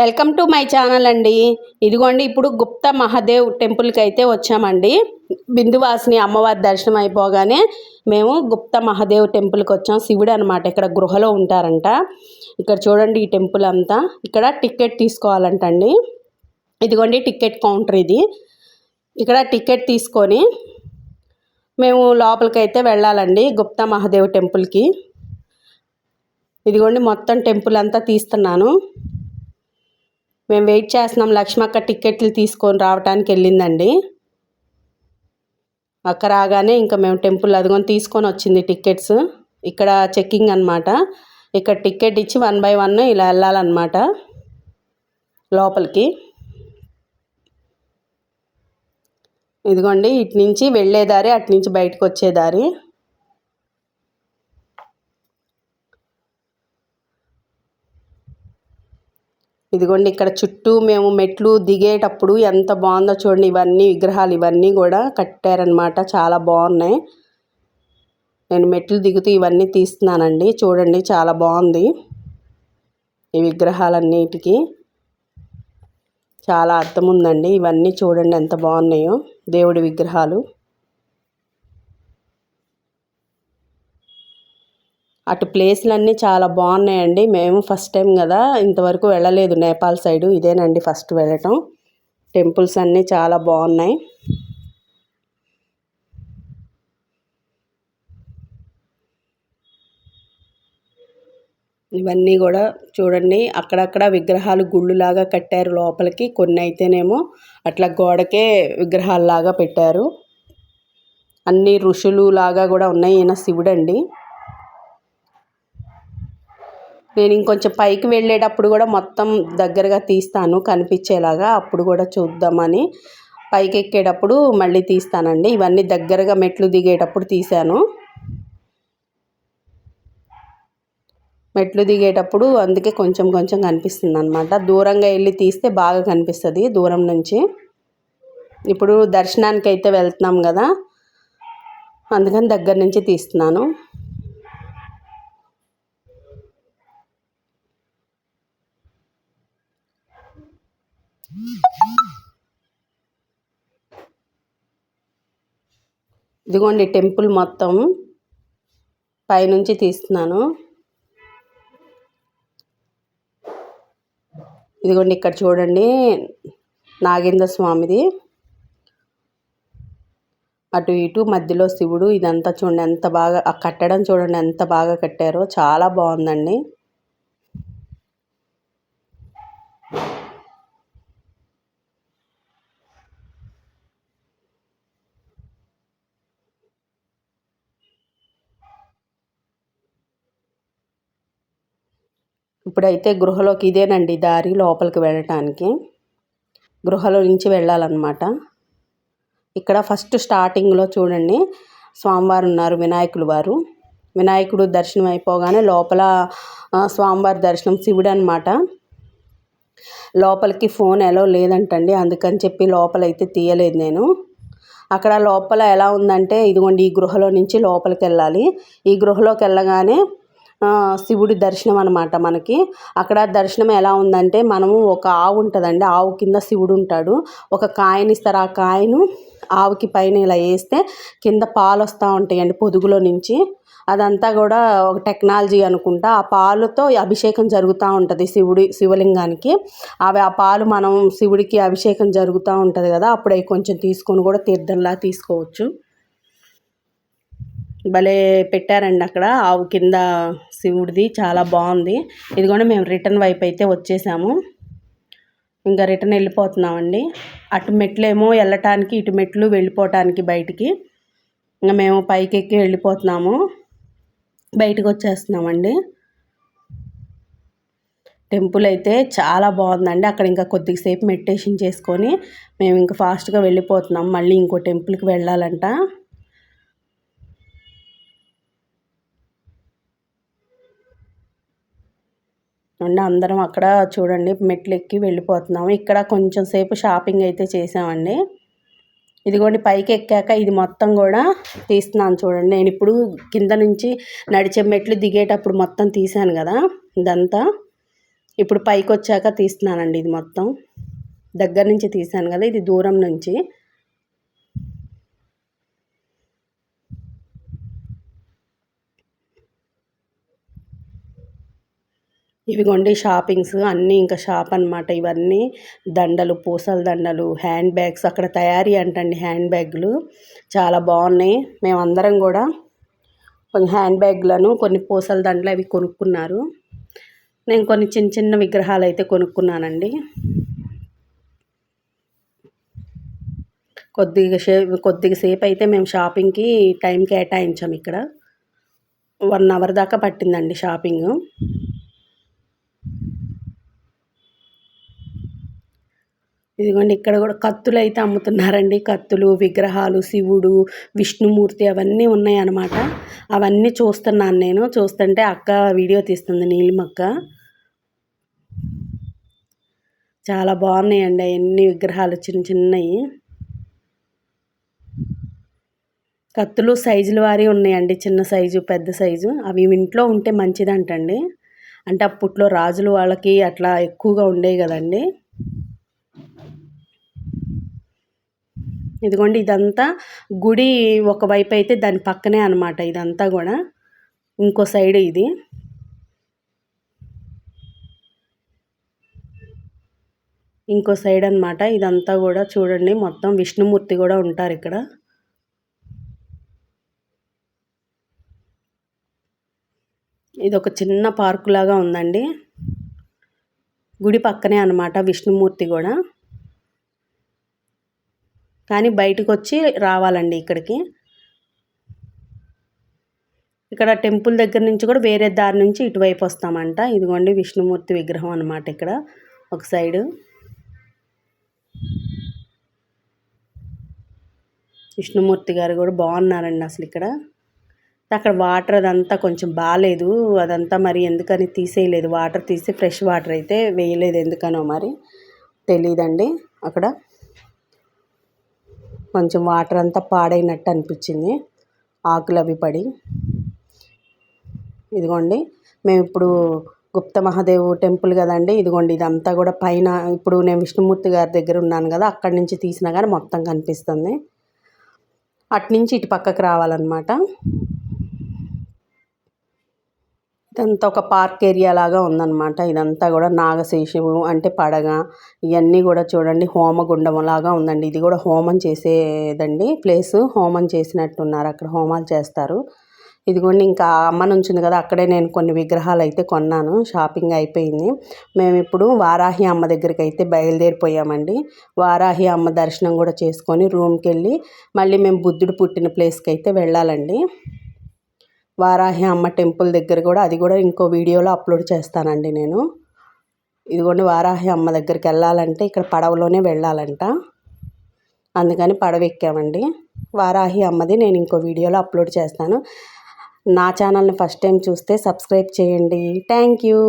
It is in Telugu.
వెల్కమ్ టు మై ఛానల్ అండి. ఇదిగోండి ఇప్పుడు గుప్త మహాదేవ్ టెంపుల్కి అయితే వచ్చామండి. బిందువాసిని అమ్మవారి దర్శనం అయిపోగానే మేము గుప్త మహాదేవ్ టెంపుల్కి వచ్చాం. శివుడు అనమాట ఇక్కడ గృహలో ఉంటారంట. ఇక్కడ చూడండి ఈ టెంపుల్ అంతా. ఇక్కడ టికెట్ తీసుకోవాలంటండి. ఇదిగోండి టికెట్ కౌంటర్ ఇది. ఇక్కడ టికెట్ తీసుకొని మేము లోపలికి అయితే వెళ్ళాలండి గుప్త మహాదేవ్ టెంపుల్కి. ఇదిగోండి మొత్తం టెంపుల్ అంతా తీస్తున్నాను. మేము వెయిట్ చేస్తున్నాం లక్ష్మక్క టికెట్లు తీసుకొని రావడానికి వెళ్ళిందండి. అక్క రాగానే ఇంకా మేము టెంపుల్ అదిగొని తీసుకొని వచ్చింది టికెట్స్ ఇక్కడ చెక్కింగ్ అనమాట ఇక్కడ టికెట్ ఇచ్చి వన్ బై వన్ ఇలా వెళ్ళాలన్నమాట లోపలికి. ఇదిగోండి ఇటు నుంచి వెళ్ళే దారి అటు నుంచి బయటకు వచ్చేదారి ఇదిగోండి ఇక్కడ చుట్టూ మేము మెట్లు దిగేటప్పుడు ఎంత బాగుందో చూడండి. ఇవన్నీ విగ్రహాలు ఇవన్నీ కూడా కట్టారనమాట చాలా బాగున్నాయి. నేను మెట్లు దిగుతూ ఇవన్నీ తీస్తున్నానండి. చూడండి చాలా బాగుంది ఈ విగ్రహాలన్నిటికీ. చాలా అర్థం ఉందండి ఇవన్నీ చూడండి ఎంత బాగున్నాయో దేవుడి విగ్రహాలు. అటు ప్లేస్లన్నీ చాలా బాగున్నాయండి. మేము ఫస్ట్ టైం కదా ఇంతవరకు వెళ్ళలేదు నేపాల్ సైడు. ఇదేనండి ఫస్ట్ వెళ్ళటం. టెంపుల్స్ అన్నీ చాలా బాగున్నాయి. ఇవన్నీ కూడా చూడండి. అక్కడక్కడ విగ్రహాలు గుళ్ళులాగా కట్టారు లోపలికి. కొన్ని అయితేనేమో అట్లా గోడకే విగ్రహాలలాగా పెట్టారు. అన్ని ఋషులు లాగా కూడా ఉన్నాయి. ఈయన శివుడండి. నేను ఇంకొంచెం పైకి వెళ్ళేటప్పుడు కూడా మొత్తం దగ్గరగా తీస్తాను కనిపించేలాగా. అప్పుడు కూడా చూద్దామని పైకి ఎక్కేటప్పుడు మళ్ళీ తీస్తానండి. ఇవన్నీ దగ్గరగా మెట్లు దిగేటప్పుడు తీశాను. మెట్లు దిగేటప్పుడు అందుకే కొంచెం కొంచెం కనిపిస్తుంది అనమాట దూరంగా వెళ్ళి తీస్తే బాగా కనిపిస్తుంది దూరం నుంచి. ఇప్పుడు దర్శనానికి అయితే వెళ్తున్నాం కదా అందుకని దగ్గర నుంచి తీస్తున్నాను. ఇదిగోండి టెంపుల్ మొత్తం పైనుంచి తీస్తున్నాను. ఇదిగోండి ఇక్కడ చూడండి నాగేంద్ర స్వామిది. అటు ఇటు మధ్యలో శివుడు ఇదంతా చూడండి ఎంత బాగా ఆ కట్టడం చూడండి ఎంత బాగా కట్టారో చాలా బాగుందండి. ఇప్పుడైతే గృహలోకి ఇదేనండి దారి లోపలికి వెళ్ళటానికి. గృహలో నుంచి వెళ్ళాలన్నమాట. ఇక్కడ ఫస్ట్ స్టార్టింగ్లో చూడండి స్వామివారు ఉన్నారు వినాయకులు వారు. వినాయకుడు దర్శనం అయిపోగానే లోపల స్వామివారి దర్శనం శివుడు అనమాట లోపలికి ఫోన్ ఎలా లేదంటండి అందుకని చెప్పి లోపలైతే తీయలేదు నేను. అక్కడ లోపల ఎలా ఉందంటే ఇదిగోండి ఈ గృహలో నుంచి లోపలికి వెళ్ళాలి. ఈ గృహలోకి వెళ్ళగానే శివుడి దర్శనం అనమాట మనకి. అక్కడ దర్శనం ఎలా ఉందంటే మనము ఒక ఆవు ఉంటుందండి ఆవు కింద శివుడు ఉంటాడు. ఒక కాయని ఇస్తారు ఆ కాయను ఆవుకి పైన ఇలా వేస్తే కింద పాలు వస్తూ ఉంటాయండి పొదుగులో నుంచి. అదంతా కూడా ఒక టెక్నాలజీ అనుకుంటా. ఆ పాలుతో అభిషేకం జరుగుతూ ఉంటుంది శివుడి శివలింగానికి. అవి ఆ పాలు మనం శివుడికి అభిషేకం జరుగుతూ ఉంటుంది కదా అప్పుడు కొంచెం తీసుకొని కూడా తీర్థంలా తీసుకోవచ్చు. భలే పెట్టారండి అక్కడ. ఆవు కింద శివుడిది చాలా బాగుంది. ఇది కూడా మేము రిటర్న్ వైపు అయితే వచ్చేసాము. ఇంకా రిటర్న్ వెళ్ళిపోతున్నామండి. అటు మెట్లేమో వెళ్ళటానికి ఇటు మెట్లు వెళ్ళిపోవటానికి బయటికి. ఇంకా మేము పైకి ఎక్కి వెళ్ళిపోతున్నాము. బయటకు వచ్చేస్తున్నామండి. టెంపుల్ అయితే చాలా బాగుందండి. అక్కడ ఇంకా కొద్దిసేపు మెడిటేషన్ చేసుకొని మేము ఇంకా ఫాస్ట్గా వెళ్ళిపోతున్నాం. మళ్ళీ ఇంకో టెంపుల్కి వెళ్ళాలంట. అండి అందరం అక్కడ చూడండి మెట్లు ఎక్కి వెళ్ళిపోతున్నాము. ఇక్కడ కొంచెం సేపు షాపింగ్ అయితే చేసామండి ఇదిగోండి పైకి ఎక్కాక ఇది మొత్తం కూడా తీస్తున్నాను చూడండి. నేను ఇప్పుడు కింద నుంచి నడిచే మెట్లు దిగేటప్పుడు మొత్తం తీసాను కదా ఇదంతా. ఇప్పుడు పైకి వచ్చాక తీస్తున్నానండి ఇది మొత్తం. దగ్గర నుంచి తీసాను కదా ఇది దూరం నుంచి. ఇవిగోండి షాపింగ్స్ అన్నీ ఇంకా షాప్ అనమాట ఇవన్నీ దండలు పూసల దండలు హ్యాండ్ బ్యాగ్స్. అక్కడ తయారీ అంటండి హ్యాండ్ బ్యాగ్లు. చాలా బాగున్నాయి. మేమందరం కూడా కొన్ని హ్యాండ్ బ్యాగ్లను కొన్ని పూసల దండలు అవి కొనుక్కున్నారు. నేను కొన్ని చిన్న చిన్న విగ్రహాలు అయితే కొనుక్కున్నానండి. కొద్దిగా సేపు కొద్దిగా సేపు అయితే మేము షాపింగ్కి టైం కేటాయించాం ఇక్కడ. వన్ అవర్ దాకా పట్టిందండి షాపింగ్. ఇదిగోండి ఇక్కడ కూడా కత్తులు అయితే అమ్ముతున్నారండి. కత్తులు విగ్రహాలు శివుడు విష్ణుమూర్తి అవన్నీ ఉన్నాయి అన్నమాట అవన్నీ చూస్తున్నాను నేను. చూస్తుంటే అక్క వీడియో తీస్తుంది నీలిమక్క. చాలా బాగున్నాయండి అవన్నీ విగ్రహాలు చిన్న చిన్నవి కత్తులు సైజుల వారి ఉన్నాయండి. చిన్న సైజు పెద్ద సైజు. అవి ఇంట్లో ఉంటే మంచిదంటండి. అంటే అప్పట్లో రాజులు వాళ్ళకి అట్లా ఎక్కువగా ఉండేవి కదండి. ఇదిగోండి ఇదంతా గుడి ఒకవైపు అయితే దాని పక్కనే అనమాట ఇదంతా కూడా. ఇంకో సైడ్ ఇది. ఇంకో సైడ్ అనమాట ఇదంతా కూడా చూడండి మొత్తం విష్ణుమూర్తి కూడా ఉంటారు ఇక్కడ. ఇది ఒక చిన్న పార్కు లాగా ఉందండి. గుడి పక్కనే అనమాట విష్ణుమూర్తి కూడా. కానీ బయటకు వచ్చి రావాలండి ఇక్కడికి. ఇక్కడ టెంపుల్ దగ్గర నుంచి కూడా వేరే దారి నుంచి ఇటువైపు వస్తామంట. ఇదిగోండి విష్ణుమూర్తి విగ్రహం అనమాట ఇక్కడ ఒక సైడు. విష్ణుమూర్తి గారు కూడా బాగున్నారండి అసలు ఇక్కడ. అక్కడ వాటర్ అదంతా కొంచెం బాగాలేదు. అదంతా మరి ఎందుకని తీసేయలేదు. వాటర్ తీసి ఫ్రెష్ వాటర్ అయితే వేయలేదు ఎందుకనో మరి తెలియదండి అక్కడ. కొంచెం వాటర్ అంతా పాడైనట్టు అనిపించింది. ఆకులు అవి పడి. ఇదిగోండి మేము ఇప్పుడు గుప్త మహాదేవ్ టెంపుల్ కదండి ఇదిగోండి ఇదంతా కూడా పైన ఇప్పుడు నేను విష్ణుమూర్తి గారి దగ్గర ఉన్నాను కదా అక్కడి నుంచి తీసినా కానీ మొత్తం కనిపిస్తుంది. అట్నుంచి ఇటు పక్కకు రావాలన్నమాట. ఇదంతా ఒక పార్క్ ఏరియా లాగా ఉందన్నమాట. ఇదంతా కూడా నాగశేషము అంటే పడగ ఇవన్నీ కూడా చూడండి హోమగుండం లాగా ఉందండి. ఇది కూడా హోమం చేసేదండి ప్లేస్ హోమం చేసినట్టున్నారు. అక్కడ హోమాలు చేస్తారు. ఇదిగోండి ఇంకా అమ్మ నుంచింది కదా అక్కడే నేను కొన్ని విగ్రహాలు అయితే కొన్నాను. షాపింగ్ అయిపోయింది. మేము ఇప్పుడు వారాహి అమ్మ దగ్గరికి అయితే బయలుదేరిపోయామండి. వారాహి అమ్మ దర్శనం కూడా చేసుకొని రూమ్కి వెళ్ళి మళ్ళీ మేము బుద్ధుడు పుట్టిన ప్లేస్కి అయితే వెళ్ళాలండి. వారాహి అమ్మ టెంపుల్ దగ్గర కూడా అది కూడా ఇంకో వీడియోలో అప్లోడ్ చేస్తానండి నేను. ఇదిగోండి వారాహి అమ్మ దగ్గరికి వెళ్ళాలంటే ఇక్కడ పడవలోనే వెళ్ళాలంట. అందుకని పడవ ఎక్కామండి. వారాహి అమ్మది నేను ఇంకో వీడియోలో అప్లోడ్ చేస్తాను. నా ఛానల్ని ఫస్ట్ టైం చూస్తే సబ్స్క్రైబ్ చేయండి. Thank you.